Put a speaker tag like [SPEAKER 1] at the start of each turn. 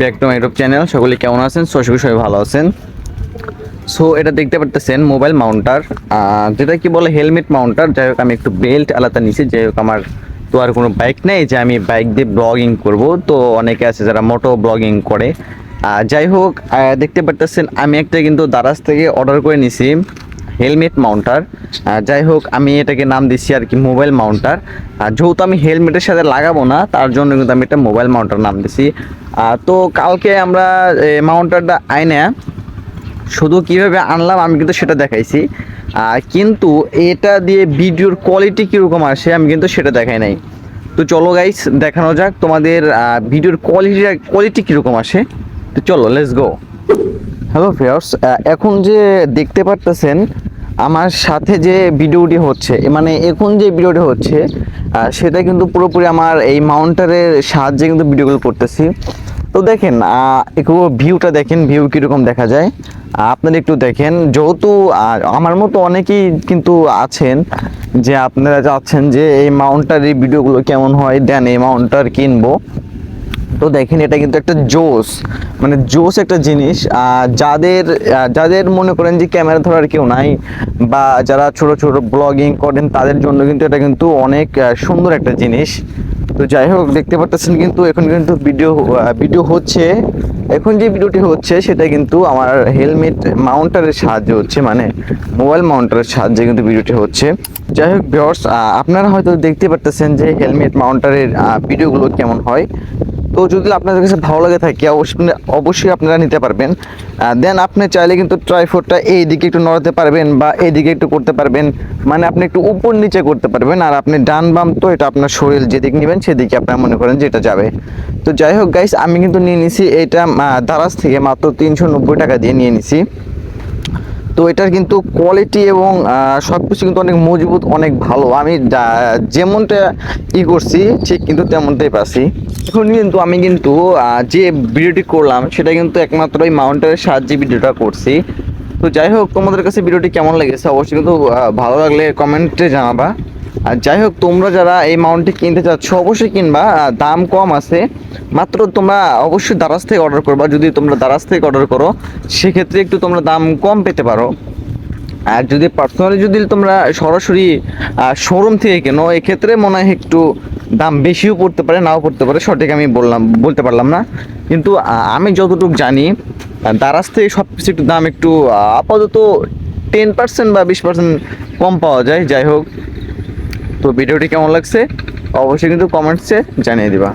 [SPEAKER 1] Back to my YouTube channel. সকলে কেমন আছেন? সো, আশা সবাই ভালো আছেন। সো, এটা দেখতে পারতেছেন মোবাইল মাউন্টার। যেটা কি বলে হেলমেট মাউন্টার। যাই হোক, আমি একটু বেল্ট আলাদা নিছি। যাই হোক, আমার তো আর কোনো বাইক নেই যে আমি বাইক দিয়ে ব্লগিং করব। তো অনেকে আছে যারা মোটো ব্লগিং করে। যাই হোক দেখতে পারতেছেন, আমি একটা কিন্তু দারাজ থেকে অর্ডার করে নিছি হেলমেট মাউন্টার। যাই হোক, আমি এটাকে নাম দিচ্ছি আর কি মোবাইল মাউন্টার। যেহেতু আমি হেলমেটের সাথে লাগাবো না, তার জন্য কিন্তু আমি এটা মোবাইল মাউন্টার নাম দিছি। তো কালকে আমরা মাউন্টারটা আইনে শুধু কীভাবে আনলাম, আমি কিন্তু সেটা দেখাইছি। কিন্তু এটা দিয়ে ভিডিওর কোয়ালিটি কীরকম আসে, আমি কিন্তু সেটা দেখাই নাই। তো চলো গাইস দেখানো যাক তোমাদের ভিডিওর কোয়ালিটি কোয়ালিটি কীরকম আসে। তো চলো লেটস গো হ্যালো ফ্রেয়ার্স এখন যে দেখতে পারতেছেন, আমার সাথে যে ভিডিওটি হচ্ছে মানে এখন যে ভিডিওটি হচ্ছে সেটা কিন্তু পুরোপুরি আমার এই মাউন্টারের সাহায্যে কিন্তু ভিডিওগুলো করতেছি। তো দেখেন একটু ভিউটা দেখেন ভিউ কীরকম দেখা যায়। আপনারা একটু দেখেন, যেহেতু আমার মতো অনেকেই কিন্তু আছেন যে আপনারা চাচ্ছেন যে এই মাউন্টারের ভিডিওগুলো কেমন হয়, দেন এই মাউন্টার কিনবো। তো দেখেন, এটা কিন্তু একটা জোস। মানে জোস একটা জিনিস যাদের যাদের মনে করেন যে ক্যামেরা ধরার কেউ নাই বা যারা ছোট ছোট ব্লগিং করেন, তাদের জন্য কিন্তু এটা কিন্তু অনেক সুন্দর একটা জিনিস। তো যাই হোক, দেখতে পাচ্ছেন কিন্তু এখন কিন্তু ভিডিও ভিডিও হচ্ছে। এখন যে ভিডিওটি হচ্ছে, সেটা কিন্তু আমার হেলমেট মাউন্টারের সাহায্যে হচ্ছে মানে মোবাইল মাউন্টারের সাহায্যে কিন্তু ভিডিওটি হচ্ছে। যাই হোক ভিউয়ার্স আপনারা হয়তো দেখতে পারতেছেন যে হেলমেট মাউন্টারের ভিডিওগুলো কেমন হয়। তো যদি আপনাদের কাছে ভালো লাগে থাকে, অবশ্যই অবশ্যই আপনারা নিতে পারবেন। দেন আপনি চাইলে কিন্তু ট্রাইফোডটা এই দিকে একটু নড়াতে পারবেন বা এই দিকে একটু করতে পারবেন। মানে আপনি একটু উপর নিচে করতে পারবেন, আর আপনি ডান বাম তো এটা আপনার শরীর যেদিকে নেবেন সেদিকে আপনার মনে করেন যে এটা যাবে। তো যাই হোক গাইস আমি কিন্তু নিয়ে নিছি এটা দারাজ থেকে মাত্র তিনশো নব্বই টাকা দিয়ে নিয়ে নিছি। তো এটার কিন্তু কোয়ালিটি এবং সব কিছু কিন্তু অনেক মজবুত, অনেক ভালো। আমি যেমনটা ই করছি, ঠিক কিন্তু তেমনটাই পাচ্ছি। এখন কিন্তু আমি কিন্তু যে ভিডিওটি করলাম, সেটা কিন্তু একমাত্র ওই মাউন্টের সাহায্যে ভিডিওটা করছি। তো যাই হোক, তোমাদের কাছে ভিডিওটি কেমন লেগেছে, অবশ্যই কিন্তু ভালো লাগলে কমেন্টে জানাবা। আর যাই হোক, তোমরা যারা এই মাউন্টটি কিনতে চাচ্ছ, অবশ্যই কিনবা। দাম কম আছে। মাত্র তোমরা অবশ্যই দারাজ থেকে অর্ডার করবা। যদি তোমরা দারাজ থেকে অর্ডার করো, সেক্ষেত্রে একটু তোমরা দাম কম পেতে পারো। আর যদি পার্সোনালি যদি তোমরা সরাসরি শোরুম থেকে কেনো, এক্ষেত্রে মনে হয় একটু দাম বেশিও পড়তে পারে, নাও পড়তে পারে। সঠিক আমি বললাম, বলতে পারলাম না। কিন্তু আমি যতটুকু জানি দারাজ থেকে সব কিছু একটু দাম একটু আপাতত টেন পার্সেন্ট বা বিশ পার্সেন্ট কম পাওয়া যায়। যাই হোক তো ভিডিওটি কেমন লাগছে? অবশ্যই কিন্তু কমেন্টসে জানিয়ে দিবা।